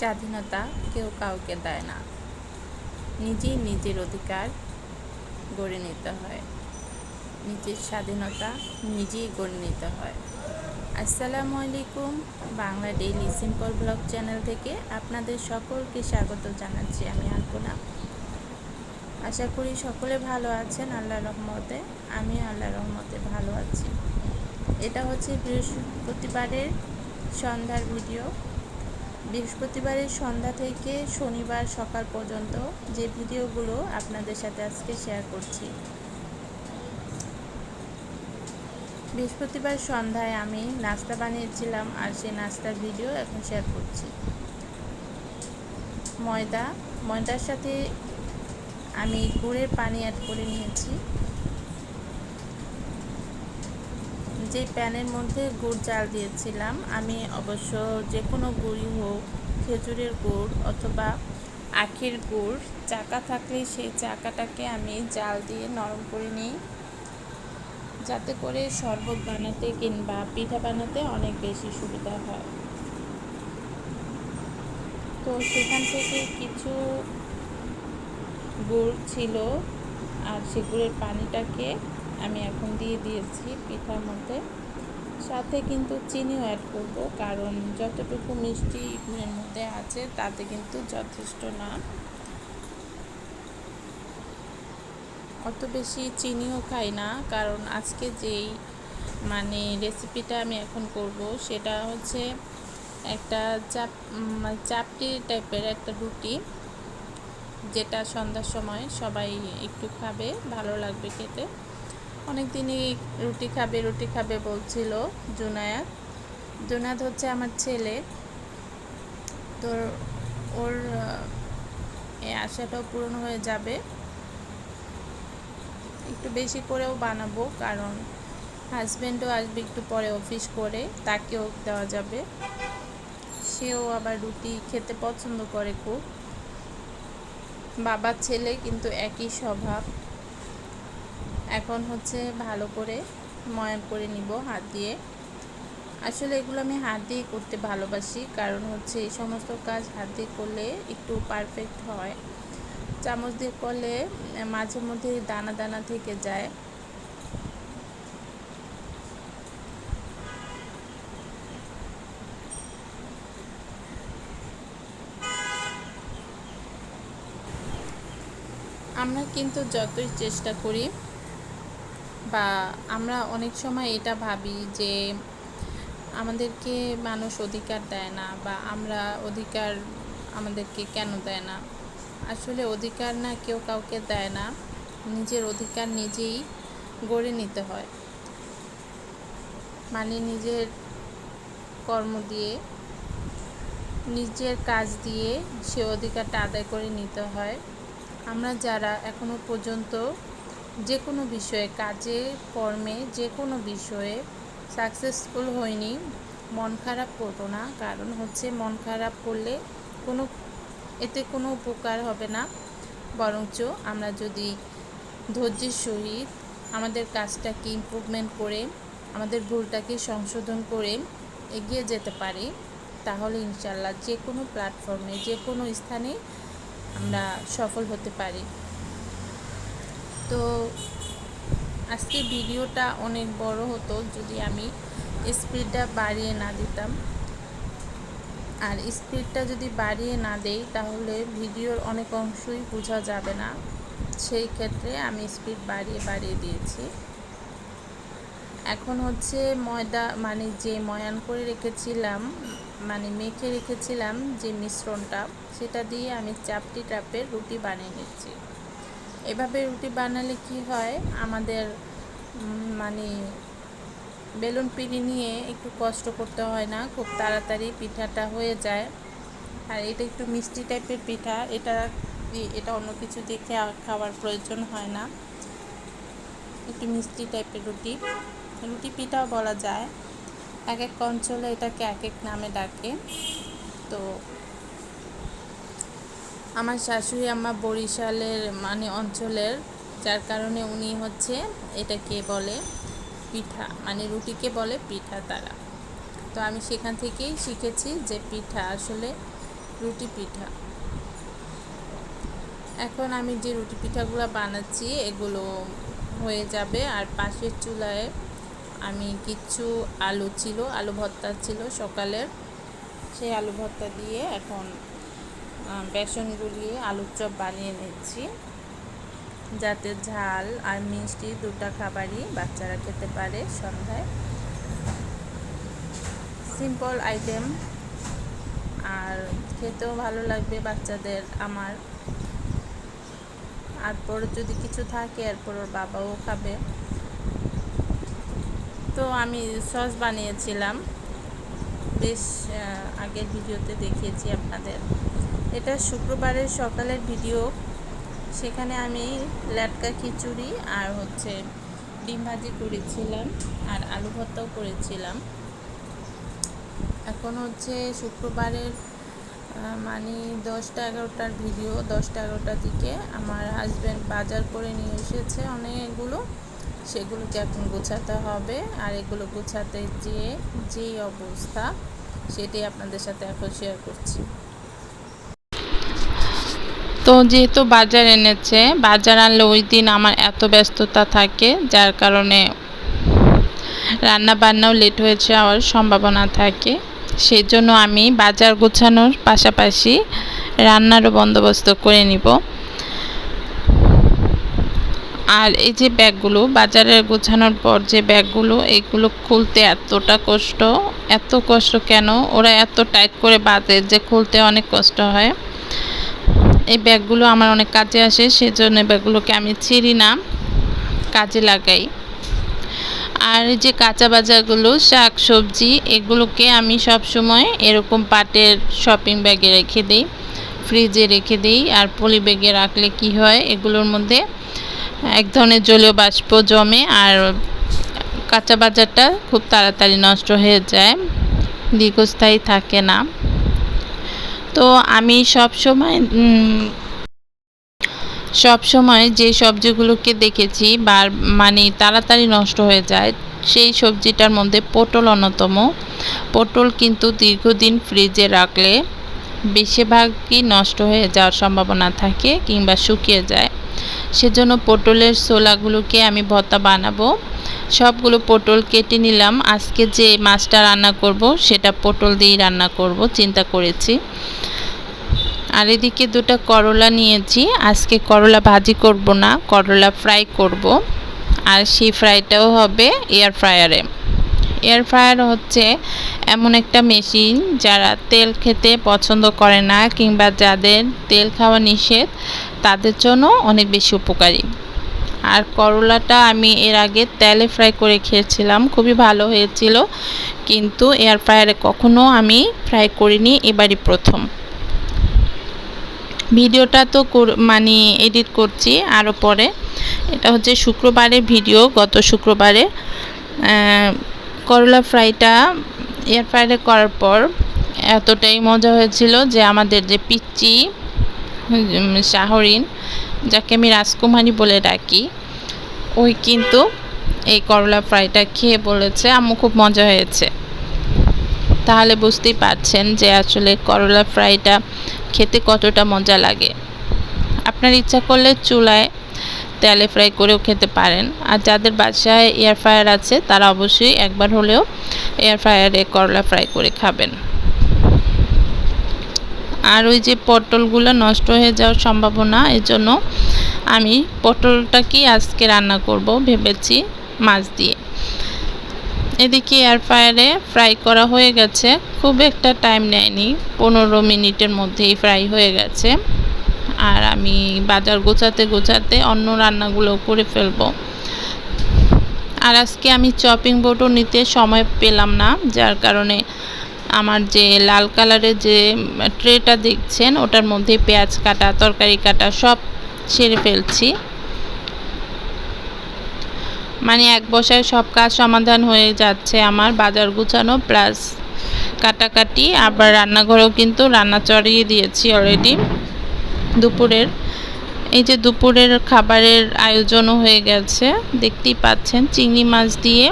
স্বাধীনতা কেউ কাউকে দেয় না। নিজেই নিজের অধিকার গড়ে নিতে হয়। নিজের স্বাধীনতা নিজেই গড়ে নিতে হয়। আসসালামু আলাইকুম, Bangla daily simple blog channel থেকে আপনাদের সকলকে স্বাগত জানাচ্ছি আমি আলপনা। আশা করি সকলে ভালো আছেন আল্লাহ রহমতে। আমি আল্লাহ রহমতে ভালো আছি। এটা হচ্ছে বৃহস্পতিবারের সন্ধ্যার ভিডিও। বৃহস্পতিবারের সন্ধ্যা থেকে শনিবার সকাল পর্যন্ত যে ভিডিওগুলো আপনাদের সাথে আজকে শেয়ার করছি। বৃহস্পতিবার সন্ধ্যায় আমি নাস্তা বানিয়েছিলাম আর সেই নাস্তার ভিডিও এখন শেয়ার করছি। ময়দা, ময়দার সাথে আমি গুড়ের পানি অ্যাড করে নিয়েছি। যে প্যানের মধ্যে গুড় জাল দিয়েছিলাম, আমি অবশ্য যে কোনো গুড়ই হোক, খেজুরের গুড় অথবা আখের গুড়, চাকা থাকলে সেই চাকাটাকে আমি জাল দিয়ে নরম করে নিই। যাতে করে শরবত বানাতে কিংবা পিঠা বানাতে অনেক বেশি সুবিধা হয়। তো সেখান থেকে কিছু গুড় ছিল, আর সে গুড়ের পানিটাকে আমি এখন দিয়ে দিয়েছি পিঠার মধ্যে। সাথে কিন্তু চিনিও অ্যাড করব, কারণ যতটুকু মিষ্টি গুড়ের মধ্যে আছে, তাতে কিন্তু যথেষ্ট না। অত বেশি চিনিও খাই না, কারণ আজকে যেই মানে রেসিপিটা আমি এখন করব, সেটা হচ্ছে একটা চাপ চাপটি টাইপের একটা রুটি, যেটা সন্ধ্যার সময় সবাই একটু খাবে, ভালো লাগবে খেতে। অনেক দিনই রুটি খাবে রুটি খাবে বলছিল জুনায়াত জুনায়াত হচ্ছে আমার ছেলে। তো ওর এই আশাটাও পূরণ হয়ে যাবে। একটু বেশি করেও বানাবো, কারণ হাজব্যান্ডও আসবে একটু পরে অফিস করে, তাকেও দেওয়া যাবে। সেও আবার রুটি খেতে পছন্দ করে খুব। বাবার ছেলে, কিন্তু একই স্বভাব। এখন হচ্ছে ভালো করে ময়ান করে নিব হাত দিয়ে। আসলে এগুলো আমি হাত দিয়ে করতে ভালোবাসি, কারণ হচ্ছে এই সমস্ত কাজ হাত দিয়ে করলে একটু পারফেক্ট হয়। চামচ দিয়ে করলে মাঝে মধ্যে দানা দানা থেকে যায়। আমরা কিন্তু যতই চেষ্টা করি বা আমরা অনেক সময় এটা ভাবি যে আমাদেরকে মানুষ অধিকার দেয় না বা আমরা অধিকার আমাদেরকে কেন দেয় না? আসলে অধিকার না কেউ কাউকে দেয় না, নিজের অধিকার নিজেই গড়ে নিতে হয়। মানে নিজের কর্ম দিয়ে, নিজের কাজ দিয়ে সে অধিকারটা আদায় করে নিতে হয়। আমরা যারা এখনও পর্যন্ত যে কোনো বিষয়ে, কাজে, কর্মে যে কোনো বিষয়ে সাকসেসফুল হয়নি, মন খারাপ করব না। কারণ হচ্ছে মন খারাপ করলে কোনো, এতে কোনো উপকার হবে না। বরঞ্চ আমরা যদি ধৈর্যের সহিত আমাদের কাজটাকে ইম্প্রুভমেন্ট করে, আমাদের ভুলটাকে সংশোধন করে এগিয়ে যেতে পারি, তাহলে ইনশাল্লাহ যে কোনো প্ল্যাটফর্মে যে কোনো স্থানে আমরা সফল হতে পারি। তো আজকে ভিডিওটা অনেক বড় হতো যদি আমি স্পিডটা বাড়িয়ে না দিতাম। আর স্পিডটা যদি বাড়িয়ে না দেই, তাহলে ভিডিওর অনেক অংশই বোঝা যাবে না। সেই ক্ষেত্রে আমি স্পিড বাড়িয়ে বাড়িয়ে দিয়েছি। এখন হচ্ছে ময়দা মানে যে ময়ান করে রেখেছিলাম মানে মেখে রেখেছিলাম যে মিশ্রণটা, সেটা দিয়ে আমি চাপটি টাপের রুটি বানিয়ে নিচ্ছি। এভাবে রুটি বানালে কি হয়? আমাদের মানে বেলুন পিড়ি নিয়ে একটু কষ্ট করতে হয় না? খুব তাড়াতাড়ি পিঠাটা হয়ে যায়। আর এটা একটু মিষ্টি টাইপের পিঠা। এটা এটা অন্য কিছু দিয়ে খাওয়ার প্রয়োজন হয় না। একটু মিষ্টি টাইপের রুটি। রুটি পিঠাও বলা যায়। এক এক অঞ্চলে এটাকে এক এক নামে ডাকে। তো আমার শাশুড়ি আমার বরিশালের মানে অঞ্চলের, যার কারণে উনি হচ্ছে এটাকে বলে পিঠা মানে রুটিকে বলে পিঠা তারা। তো আমি সেখান থেকেই শিখেছি যে পিঠা আসলে রুটি পিঠা। এখন আমি যে রুটি পিঠাগুলো বানাচ্ছি, এগুলো হয়ে যাবে। আর পাশের চুলায় আমি কিছু আলু ছিল, আলু ভর্তা ছিল সকালের। সেই আলু ভর্তা দিয়ে এখন বেসন গুলিয়ে আলুর চপ বানিয়ে নিচ্ছি। যাতে ঝাল আর মিষ্টি দুটা খাবারই বাচ্চারা খেতে পারে সন্ধ্যায়। সিম্পল আইটেম আর খেতেও ভালো লাগবে বাচ্চাদের আমার। আর পরে যদি কিছু থাকে, এরপর ওর বাবাও খাবে। তো আমি সস বানিয়েছিলাম। বেশ আগের ভিডিওতে দেখিয়েছি আপনাদের। এটা শুক্রবারের সকালের ভিডিও। সেখানে আমি ল্যাটকা খিচুড়ি আর হচ্ছে ডিম ভাজি করেছিলাম আর আলু ভর্তাও করেছিলাম। এখন হচ্ছে শুক্রবারের মানে দশটা এগারোটার ভিডিও, দশটা এগারোটার দিকে আমার হাজব্যান্ড বাজার করে নিয়ে এসেছে অনেকগুলো। সেগুলোকে এখন গোছাতে হবে আর এগুলো গোছাতে যেয়ে যেই অবস্থা, সেটাই আপনাদের সাথে এখন শেয়ার করছি। তো যেহেতু বাজার এনেছে, বাজার আনলে ওই দিন আমার এত ব্যস্ততা থাকে, যার কারণে রান্না বান্নাও লেট হয়ে যাওয়ার সম্ভাবনা থাকে। সেই জন্য আমি বাজার গোছানোর পাশাপাশি রান্নারও বন্দোবস্ত করে নিব। আর এই যে ব্যাগগুলো, বাজারে গোছানোর পর যে ব্যাগগুলো, এগুলো খুলতে এতটা কষ্ট, এত কষ্ট কেন? ওরা এত টাইট করে বাঁধে যে খুলতে অনেক কষ্ট হয়। এই ব্যাগগুলো আমার অনেক কাজে আসে, সেজন্য ব্যাগগুলোকে আমি ছিঁড়ি না, কাজে লাগাই। আর যে কাঁচা বাজারগুলো, শাক, সবজি, এগুলোকে আমি সব সময় এরকম পাটের শপিং ব্যাগে রেখে দিই ফ্রিজে রেখে দিই। আর পলি ব্যাগে রাখলে কি হয়, এগুলোর মধ্যে এক ধরনের জলীয় বাষ্প জমে আর কাঁচা বাজারটা খুব তাড়াতাড়ি নষ্ট হয়ে যায়, দীর্ঘস্থায়ী থাকে না। তো আমি সব সময় সব সময় যে সবজিগুলোকে দেখেছি বা মানে তাড়াতাড়ি নষ্ট হয়ে যায়, সেই সবজিটার মধ্যে পটল অন্যতম। পটল কিন্তু দীর্ঘদিন ফ্রিজে রাখলে বেশিরভাগই নষ্ট হয়ে যাওয়ার সম্ভাবনা থাকে কিংবা শুকিয়ে যায়। সেজন্য পটলের ছোলাগুলোকে আমি ভর্তা বানাবো। সবগুলো পটল কেটে নিলাম। আজকে যে মাছটা রান্না করব, সেটা পটল দিয়েই রান্না করব, চিন্তা করেছি। আর এদিকে দুটো করলা নিয়েছি। আজকে করলা ভাজি করব না, করলা ফ্রাই করব। আর সেই ফ্রাইটাও হবে এয়ার ফ্রায়ারে এয়ার ফ্রায়ার হচ্ছে এমন একটা মেশিন যারা তেল খেতে পছন্দ করে না কিংবা যাদের তেল খাওয়া নিষেধ, তাদের জন্য অনেক বেশি উপকারী। আর করলাটা আমি এর আগে তেলে ফ্রাই করে খেয়েছিলাম, খুবই ভালো হয়েছিল, কিন্তু এয়ার ফ্রায়ারে কখনো আমি ফ্রাই করিনি এবারই প্রথম। ভিডিওটা তো মানে এডিট করছি আরও পরে। এটা হচ্ছে শুক্রবারের ভিডিও, গত শুক্রবারে। করলা ফ্রাইটা এয়ার ফ্রাইডে করার পর এতটাই মজা হয়েছিল যে আমাদের যে পিচ্চি শাহরিন, যাকে আমি রাজকুমারী বলে ডাকি, ওই কিন্তু এই করলা ফ্রাইটা খেয়ে বলেছে, আম্মু, খুব মজা হয়েছে। তাহলে বুঝতেই পারছেন যে আসলে করলা ফ্রাইটা খেতে কতটা মজা লাগে। আপনার ইচ্ছা করলে চুলায় তেলে ফ্রাই করেও খেতে পারেন। আর যাদের বাসায় এয়ার ফ্রায়ার আছে, তারা অবশ্যই একবার হলেও এয়ার ফ্রায়ারে করলা ফ্রাই করে খাবেন। আর ওই যে পটলগুলো নষ্ট হয়ে যাওয়ার সম্ভাবনা, এর জন্য আমি পটলটাকেই আজকে রান্না করব ভেবেছি মাছ দিয়ে। এদিকে এয়ার ফ্রায়ারে ফ্রাই করা হয়ে গেছে। খুব একটা টাইম নেয়নি, পনেরো মিনিটের মধ্যেই ফ্রাই হয়ে গেছে। আর আমি বাজার গোছাতে গোছাতে অন্য রান্নাগুলো করে ফেলব। আর আজকে আমি চপিং বোর্ডও নিতে সময় পেলাম না, যার কারণে আমার যে লাল কালারের যে ট্রেটা দেখছেন, ওটার মধ্যে পেঁয়াজ কাটা, তরকারি কাটা সব ছেড়ে ফেলছি। মানে এক বসায় সব কাজ সমাধান হয়ে যাচ্ছে আমার বাজার গুছানো প্লাস কাটাকাটি, আবার রান্নাঘরেও কিন্তু রান্না চড়িয়ে দিয়েছি অলরেডি দুপুরের, এই যে দুপুরের খাবারের আয়োজনও হয়ে গেছে। দেখতেই পাচ্ছেন, চিংড়ি মাছ দিয়ে,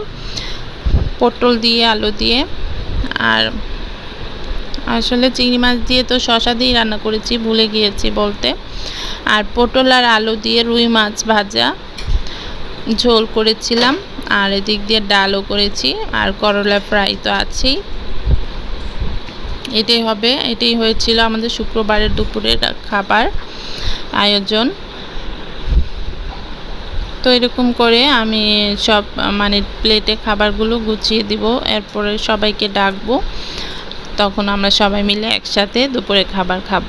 পটল দিয়ে, আলু দিয়ে। আর আসলে চিংড়ি মাছ দিয়ে তো শশা দিয়ে রান্না করেছি, ভুলে গিয়েছি বলতে। আর পটল আর আলু দিয়ে রুই মাছ ভাজা, ঝোল করেছিলাম। আর এদিক দিয়ে ডালও করেছি, আর করলা ফ্রাই তো আছেই। এটাই হবে, এটাই হয়েছিল আমাদের শুক্রবারের দুপুরের খাবার আয়োজন। তো এরকম করে আমি সব মানে প্লেটে খাবারগুলো গুছিয়ে দিব, এরপরে সবাইকে ডাকবো, তখন আমরা সবাই মিলে একসাথে দুপুরে খাবার খাব।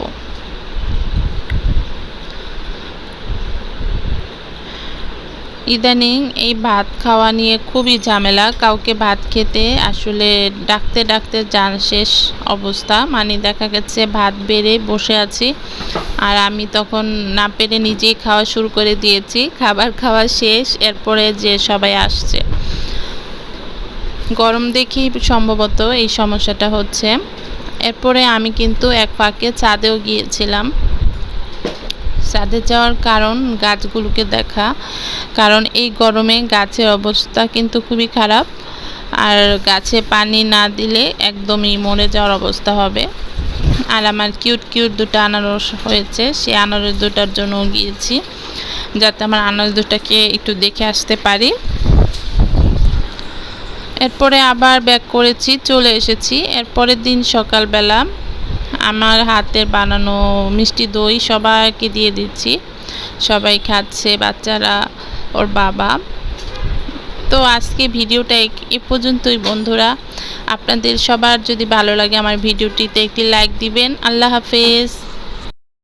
ইদানিং এই ভাত খাওয়া নিয়ে খুবই ঝামেলা। কাউকে ভাত খেতে আসলে ডাকতে ডাকতে যান শেষ অবস্থা। মানে দেখা গেছে ভাত বেড়ে বসে আছি। আর আমি তখন না পেরে নিজেই খাওয়া শুরু করে দিয়েছি। খাবার খাওয়া শেষ, এরপরে যে সবাই আসছে। গরম দেখি সম্ভবত এই সমস্যাটা হচ্ছে। এরপরে আমি কিন্তু এক ফাঁকে চাঁদেও গিয়েছিলাম। ছাদে যাওয়ার কারণ গাছগুলোকে দেখা। কারণ এই গরমে গাছের অবস্থা কিন্তু খুবই খারাপ। আর গাছে পানি না দিলে একদমই মরে যাওয়ার অবস্থা হবে। আর আমার কিউট কিউট দুটো আনারস হয়েছে, সেই আনারস দুটার জন্য গিয়েছি, যাতে আমার আনারস দুটাকে একটু দেখে আসতে পারি। এরপরে আবার ব্যাক করেছি, চলে এসেছি। এরপরের দিন সকালবেলা আমার হাতের বানানো মিষ্টি দই সবাইকে দিয়ে দিচ্ছি। সবাই খাচ্ছে, বাচ্চারা, ওর বাবা। তো আজকে ভিডিওটা এ পর্যন্তই বন্ধুরা। আপনাদের সবার যদি ভালো লাগে আমার ভিডিওটিতে একটি লাইক দিবেন। আল্লাহ হাফেজ।